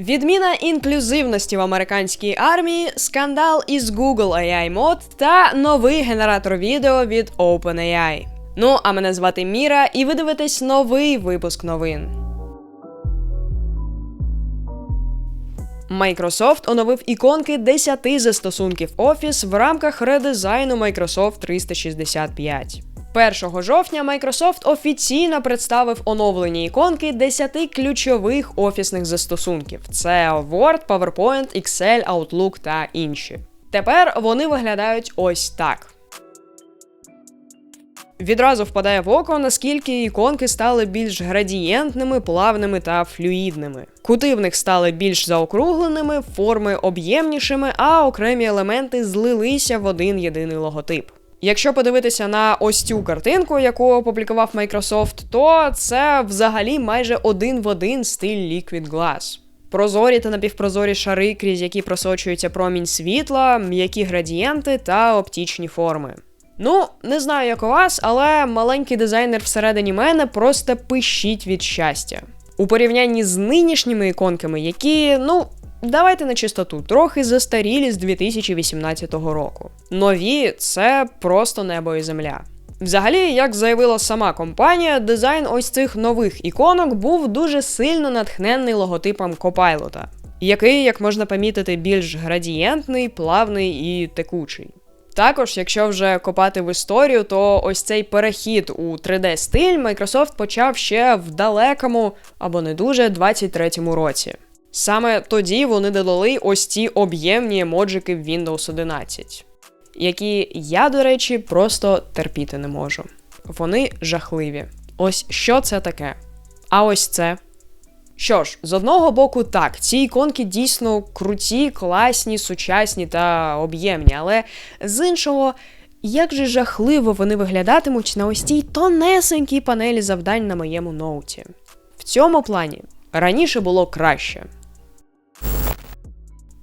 Відміна інклюзивності в американській армії, скандал із Google AI Mod та новий генератор відео від OpenAI. Ну, а мене звати Міра, і ви дивитесь новий випуск новин. Microsoft оновив іконки 10 застосунків Office в рамках редизайну Microsoft 365. 1 жовтня Microsoft офіційно представив оновлені іконки 10 ключових офісних застосунків: це Word, PowerPoint, Excel, Outlook та інші. Тепер вони виглядають ось так. Відразу впадає в око, наскільки іконки стали більш градієнтними, плавними та флюїдними. Кути в них стали більш заокругленими, форми об'ємнішими, а окремі елементи злилися в один єдиний логотип. Якщо подивитися на ось цю картинку, яку опублікував Microsoft, то це взагалі майже один в один стиль Liquid Glass. Прозорі та напівпрозорі шари, крізь які просочується промінь світла, м'які градієнти та оптічні форми. Ну, не знаю, як у вас, але маленький дизайнер всередині мене просто пищить від щастя. У порівнянні з нинішніми іконками, які, ну, давайте на чистоту, трохи застарілі з 2018 року. Нові це просто небо і земля. Взагалі, як заявила сама компанія, дизайн ось цих нових іконок був дуже сильно натхнений логотипом Copilot, який, як можна помітити, більш градієнтний, плавний і текучий. Також, якщо вже копати в історію, то ось цей перехід у 3D-стиль Microsoft почав ще в далекому або не дуже 23-му році. Саме тоді вони додали ось ці об'ємні емоджики в Windows 11, які я, до речі, просто терпіти не можу. Вони жахливі. Ось що це таке? А ось це. Що ж, з одного боку, так, ці іконки дійсно круті, класні, сучасні та об'ємні, але з іншого, як же жахливо вони виглядатимуть на ось цій тонесенькій панелі завдань на моєму ноуті. В цьому плані раніше було краще.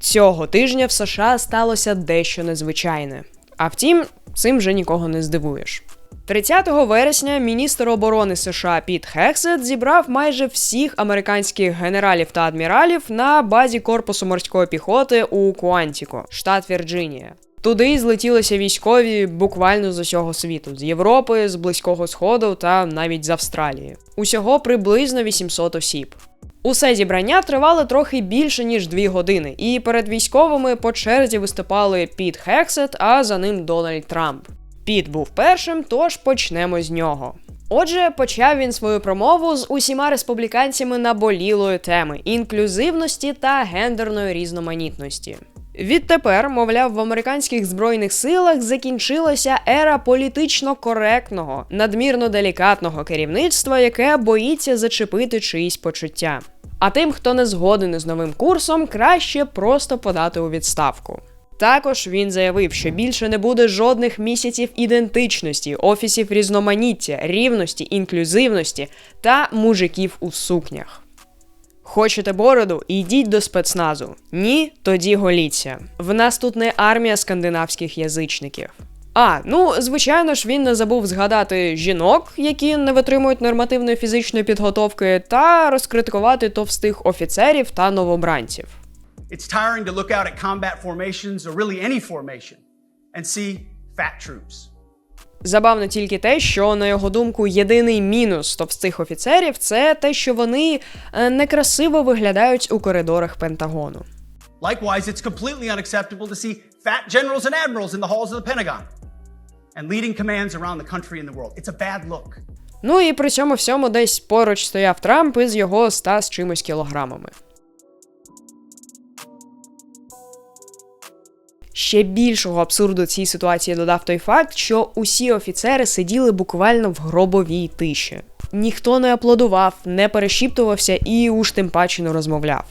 Цього тижня в США сталося дещо незвичайне. А втім, цим вже нікого не здивуєш. 30 вересня міністр оборони США Піт Хексет зібрав майже всіх американських генералів та адміралів на базі корпусу морської піхоти у Куантіко, штат Вірджинія. Туди злетілися військові буквально з усього світу: з Європи, з Близького Сходу та навіть з Австралії. Усього приблизно 800 осіб. Усе зібрання тривало трохи більше ніж дві години, і перед військовими по черзі виступали Піт Хексет, а за ним Дональд Трамп. Піт був першим, тож почнемо з нього. Отже, почав він свою промову з усіма республіканцями наболілої теми інклюзивності та гендерної різноманітності. Відтепер, мовляв, в американських збройних силах закінчилася ера політично коректного, надмірно делікатного керівництва, яке боїться зачепити чиїсь почуття. А тим, хто не згоден із новим курсом, краще просто подати у відставку. Також він заявив, що більше не буде жодних місяців ідентичності, офісів різноманіття, рівності, інклюзивності та мужиків у сукнях. Хочете бороду? Йдіть до спецназу. Ні, тоді голіться. В нас тут не армія скандинавських язичників. А, ну звичайно ж, він не забув згадати жінок, які не витримують нормативної фізичної підготовки, та розкритикувати товстих офіцерів та новобранців. It's tiring to look out at combat formations or really any formation and see fat troops. Забавно тільки те, що на його думку єдиний мінус товстих офіцерів це те, що вони е, некрасиво виглядають у коридорах Пентагону. Likewise, it's completely unacceptable to see fat generals and admirals in the halls of the Pentagon and leading commands around the country and the world. It's a bad look. Ну і при цьому всьому десь поруч стояв Трамп із його 100 з чимось кілограмами. Ще більшого абсурду цій ситуації додав той факт, що усі офіцери сиділи буквально в гробовій тиші. Ніхто не аплодував, не перешіптувався і уж тим паче не розмовляв.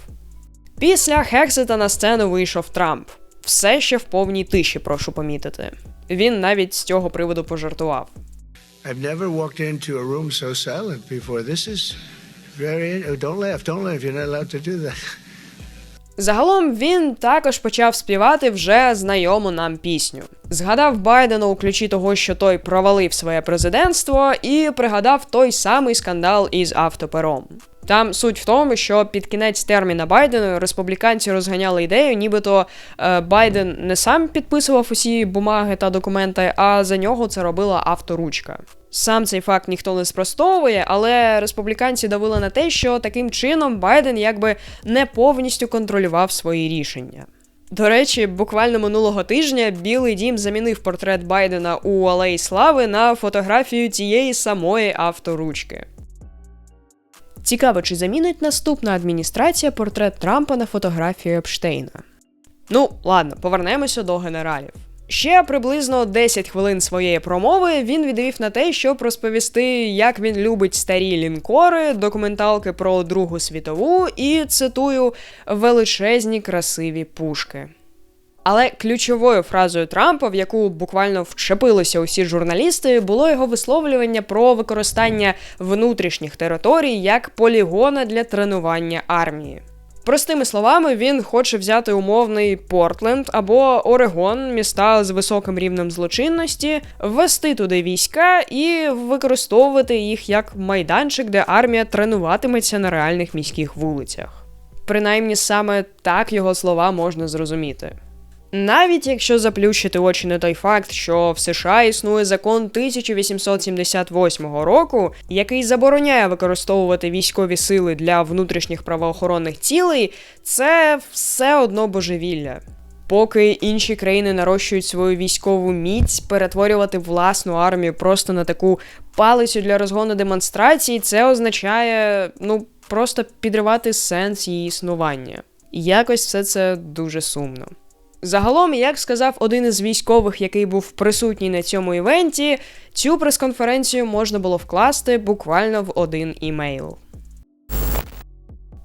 Після Хексета на сцену вийшов Трамп. Все ще в повній тиші, прошу помітити. Він навіть з цього приводу пожартував. I've never walked into a room so silent before. This is very. Don't laugh, don't laugh. You're not allowed to do that. Загалом він також почав співати вже знайому нам пісню. Згадав Байдена у ключі того, що той провалив своє президентство, і пригадав той самий скандал із автопером. Там суть в тому, що під кінець терміна Байдена республіканці розганяли ідею, нібито е, Байден не сам підписував усі бумаги та документи, а за нього це робила авторучка. Сам цей факт ніхто не спростовує, але республіканці давили на те, що таким чином Байден якби не повністю контролював свої рішення. До речі, буквально минулого тижня Білий Дім замінив портрет Байдена у Алеї Слави на фотографію тієї самої авторучки. Цікаво, чи замінить наступна адміністрація портрет Трампа на фотографію Епштейна. Ну, ладно, повернемося до генералів. Ще приблизно 10 хвилин своєї промови він відвів на те, щоб розповісти, як він любить старі лінкори, документалки про Другу світову і цитую величезні красиві пушки. Але ключовою фразою Трампа, в яку буквально вчепилися усі журналісти, було його висловлювання про використання внутрішніх територій як полігона для тренування армії. Простими словами, він хоче взяти умовний Портленд або Орегон, міста з високим рівнем злочинності, ввести туди війська і використовувати їх як майданчик, де армія тренуватиметься на реальних міських вулицях. Принаймні саме так його слова можна зрозуміти. Навіть якщо заплющити очі на той факт, що в США існує закон 1878 року, який забороняє використовувати військові сили для внутрішніх правоохоронних цілей, це все одно божевілля. Поки інші країни нарощують свою військову міць, перетворювати власну армію просто на таку палицю для розгону демонстрацій, це означає ну просто підривати сенс її існування. І якось все це дуже сумно. Загалом, як сказав один із військових, який був присутній на цьому івенті, цю прес-конференцію можна було вкласти буквально в один імейл.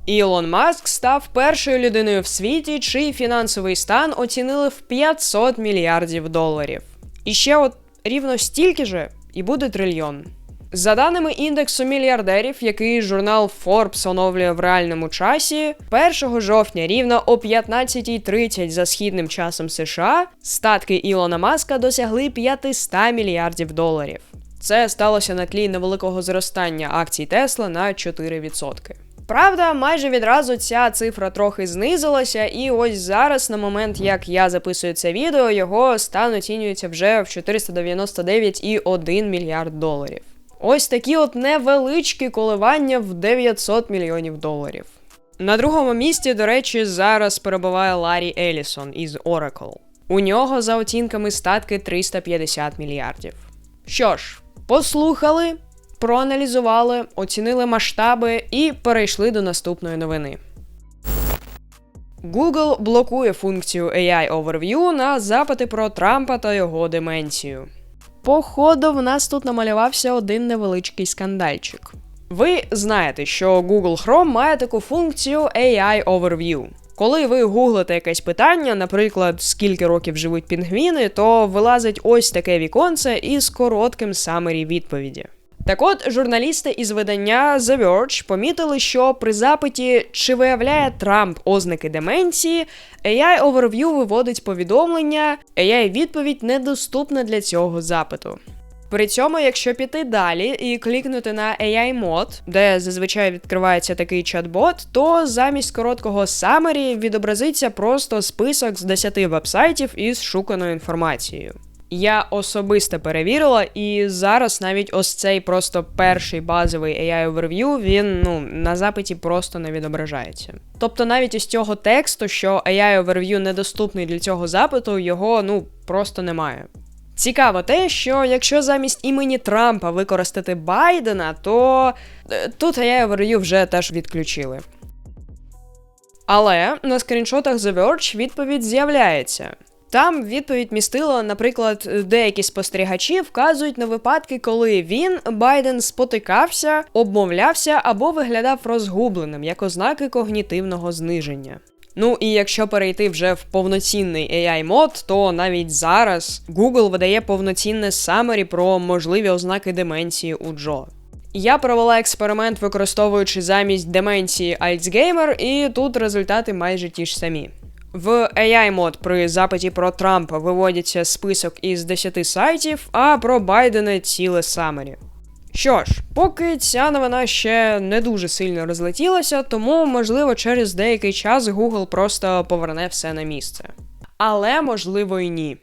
Ілон Маск став першою людиною в світі, чий фінансовий стан оцінили в 500 мільярдів доларів. І ще от рівно стільки же і буде трильйон. За даними індексу мільярдерів, який журнал Forbes оновлює в реальному часі, 1 жовтня рівно о 15.30 за східним часом США статки Ілона Маска досягли 500 мільярдів доларів. Це сталося на тлі невеликого зростання акцій Тесла на 4%. Правда, майже відразу ця цифра трохи знизилася, і ось зараз, на момент, як я записую це відео, його стан оцінюється вже в 499,1 мільярд доларів. Ось такі от невеличкі коливання в 900 мільйонів доларів. На другому місці, до речі, зараз перебуває Ларі Елісон із Oracle. У нього за оцінками статки 350 мільярдів. Що ж, послухали, проаналізували, оцінили масштаби і перейшли до наступної новини. Google блокує функцію AI Overview на запити про Трампа та його деменцію. Походу, в нас тут намалювався один невеличкий скандальчик. Ви знаєте, що Google Chrome має таку функцію AI Overview. Коли ви гуглите якесь питання, наприклад, скільки років живуть пінгвіни, то вилазить ось таке віконце із коротким самері відповіді. Так от, журналісти із видання The Verge помітили, що при запиті, чи виявляє Трамп ознаки деменції, AI Overview виводить повідомлення, AI відповідь недоступна для цього запиту. При цьому, якщо піти далі і клікнути на AI Mode, де зазвичай відкривається такий чат-бот, то замість короткого summary відобразиться просто список з 10 вебсайтів із шуканою інформацією. Я особисто перевірила, і зараз навіть ось цей просто перший базовий AI Overview, він ну на запиті просто не відображається. Тобто навіть із цього тексту, що AI Overview недоступний для цього запиту, його ну просто немає. Цікаво те, що якщо замість імені Трампа використати Байдена, то е, тут AI Overview вже теж відключили. Але на скріншотах The Verge відповідь з'являється. Там відповідь містила, наприклад, деякі спостерігачі вказують на випадки, коли він, Байден, спотикався, обмовлявся або виглядав розгубленим як ознаки когнітивного зниження. Ну і якщо перейти вже в повноцінний AI мод, то навіть зараз Google видає повноцінне summary про можливі ознаки деменції у Джо. Я провела експеримент, використовуючи замість деменції Альцгеймер, і тут результати майже ті ж самі. В AI мод при запиті про Трампа виводиться список із 10 сайтів, а про Байдена ціле самері. Що ж, поки ця новина ще не дуже сильно розлетілася, тому, можливо, через деякий час Google просто поверне все на місце. Але можливо і ні.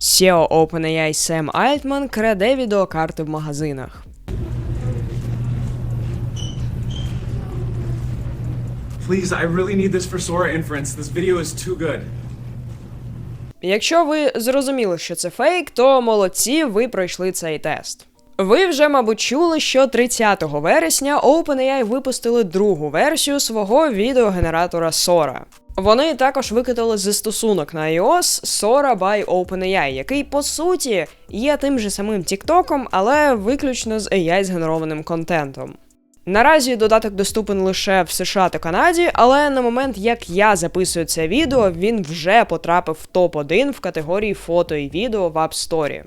SEO OpenAI Сем Альтман краде відеокарти в магазинах. Please, I really need this for Sora inference. This video is too good. Якщо ви зрозуміли, що це фейк, то молодці, ви пройшли цей тест. Ви вже, мабуть, чули, що 30 вересня OpenAI випустили другу версію свого відеогенератора Sora. Вони також викатали застосунок на iOS Sora by OpenAI, який по суті є тим же самим TikTok, але виключно з AI згенерованим контентом. Наразі додаток доступен лише в США та Канаді, але на момент, як я записую це відео, він вже потрапив в топ-1 в категорії фото і відео в App Store.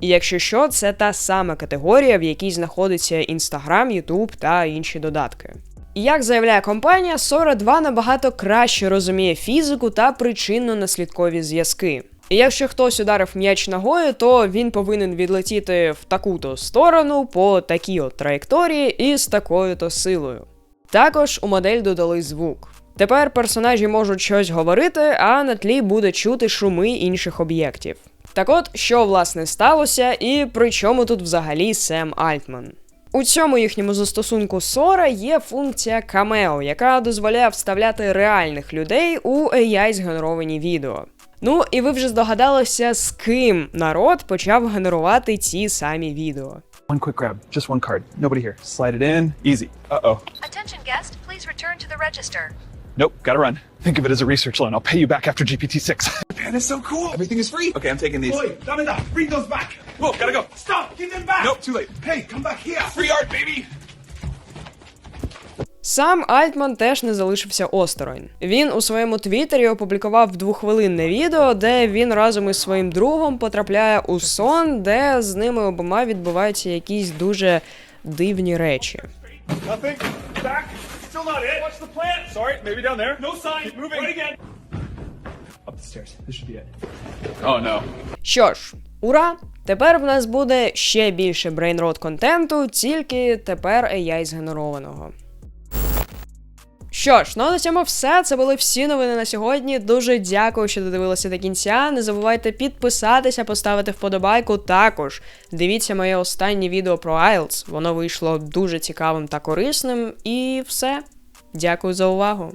І якщо що, це та сама категорія, в якій знаходиться Instagram, YouTube та інші додатки. Як заявляє компанія, Sora 2 набагато краще розуміє фізику та причинно-наслідкові зв'язки. І якщо хтось ударив м'яч ногою, то він повинен відлетіти в таку-то сторону по такій от траєкторії і з такою-то силою. Також у модель додали звук. Тепер персонажі можуть щось говорити, а на тлі буде чути шуми інших об'єктів. Так от, що власне сталося, і при чому тут взагалі Сем Альтман? У цьому їхньому застосунку Sora є функція Cameo, яка дозволяє вставляти реальних людей у AI згенеровані відео. Ну і ви вже здогадалися, з ким народ почав генерувати ці самі відео. One quick grab, just one card. Nobody here. Slide it in. Easy. Uh oh. Attention guest, please return to the register. Nope, gotta run. Think of it as a research loan. I'll pay you back after GPT 6. Man, it's so cool. Everything is free. Okay, I'm taking these. Boy. Bring those back. Whoa, gotta go. Stop. Give them back. Nope, too late. Hey, come back here. Free art, baby. Сам Альтман теж не залишився осторонь. Він у своєму твіттері опублікував двохвилинне відео, де він разом із своїм другом потрапляє у сон, де з ними обома відбуваються якісь дуже дивні речі. Oh no. Що ж, ура! Тепер в нас буде ще більше брейнрот контенту, тільки тепер AI згенерованого. Що ж, ну а на цьому все. Це були всі новини на сьогодні. Дуже дякую, що додивилися до кінця. Не забувайте підписатися, поставити вподобайку. Також дивіться моє останнє відео про IELTS. Воно вийшло дуже цікавим та корисним. І все. Дякую за увагу.